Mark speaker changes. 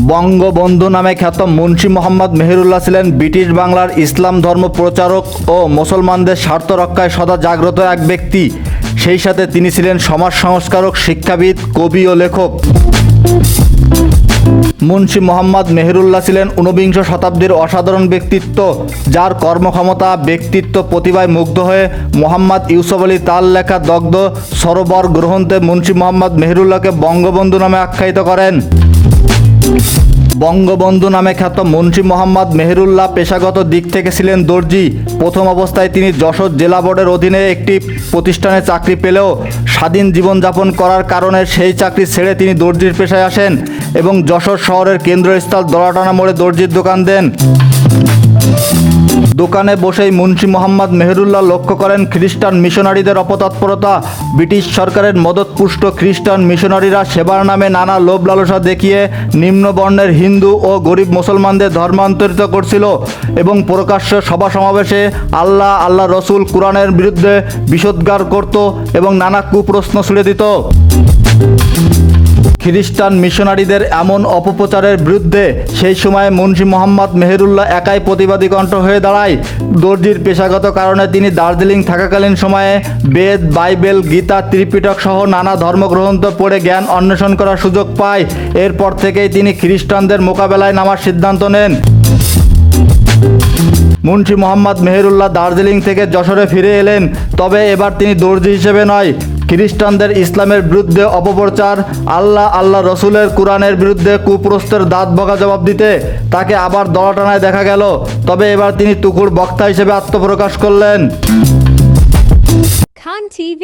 Speaker 1: বঙ্গবন্ধু নামে খ্যাত মুন্সি মোহাম্মদ মেহেরুল্লাহ ছিলেন ব্রিটিশ বাংলার ইসলাম ধর্ম প্রচারক ও মুসলমানদের স্বার্থ রক্ষায় সদা জাগ্রত এক ব্যক্তি। সেই সাথে তিনি ছিলেন সমাজ সংস্কারক, শিক্ষাবিদ, কবি ও লেখক। মুন্সি মোহাম্মদ মেহেরুল্লাহ ছিলেন ঊনবিংশ শতাব্দীর অসাধারণ ব্যক্তিত্ব, যার কর্মক্ষমতা, ব্যক্তিত্ব প্রতিভায় মুগ্ধ হয়ে মোহাম্মদ ইউসুফ আলী তার লেখা দগ্ধ সরোবর গ্রহণতে মুন্সি মোহাম্মদ মেহেরুল্লাহকে বঙ্গবন্ধু নামে আখ্যায়িত করেন। বঙ্গবন্ধু নামে খ্যাত মন্ত্রী মোহাম্মদ মেহেরুল্লাহ পেশাগত দিক থেকে ছিলেন দর্জি। প্রথম অবস্থায় তিনি যশোর জেলা বোর্ডের অধীনে একটি প্রতিষ্ঠানে চাকরি পেলেও স্বাধীন জীবনযাপন করার কারণে সেই চাকরি ছেড়ে তিনি দর্জির পেশায় আসেন এবং যশোর শহরের কেন্দ্রস্থল দলাটানা মোড়ে দর্জির দোকান দেন। দোকানে বসেই মুন্সি মোহাম্মদ মেহেরুল্লাহ লক্ষ্য করেন খ্রিস্টান মিশনারিদের অপতৎপরতা। ব্রিটিশ সরকারের মদতপুষ্ট খ্রিস্টান মিশনারিরা সেবার নামে নানা লোভ লালসা দেখিয়ে নিম্নবর্ণের হিন্দু ও গরিব মুসলমানদের ধর্মান্তরিত করছিল এবং প্রকাশ্য সভা সমাবেশে আল্লাহ আল্লাহ রসুল কোরআনের বিরুদ্ধে বিষোদ্গার করত এবং নানা কুপ্রশ্ন ছুড়ে দিত। খ্রিস্টান মিশনারিদের এমন অপপ্রচারের বিরুদ্ধে সেই সময় মুন্সি মোহাম্মদ মেহেরুল্লাহ একাই প্রতিবাদী কণ্ঠ হয়ে দাঁড়ায়। দর্জির পেশাগত কারণে তিনি দার্জিলিং থাকাকালীন সময়ে বেদ, বাইবেল, গীতা, ত্রিপিটক সহ নানা ধর্মগ্রন্থ পড়ে জ্ঞান অন্বেষণ করার সুযোগ পায়। এরপর থেকেই তিনি খ্রিস্টানদের মোকাবেলায় নামার সিদ্ধান্ত নেন। মুন্সি মোহাম্মদ মেহেরুল্লাহ দার্জিলিং থেকে যশোরে ফিরে এলেন, তবে এবার তিনি দর্জি হিসেবে নয় খ্রিস্টানদের ইসলামের বিরুদ্ধে অপপ্রচার, আল্লাহ আল্লাহ রসুলের কোরআনের বিরুদ্ধে কুপ্রস্তের দাঁত বকা জবাব দিতে তাকে আবার দলাটানায় দেখা গেল তবে এবার তিনি টুকুর বক্তা হিসেবে আত্মপ্রকাশ করলেন
Speaker 2: খান TV.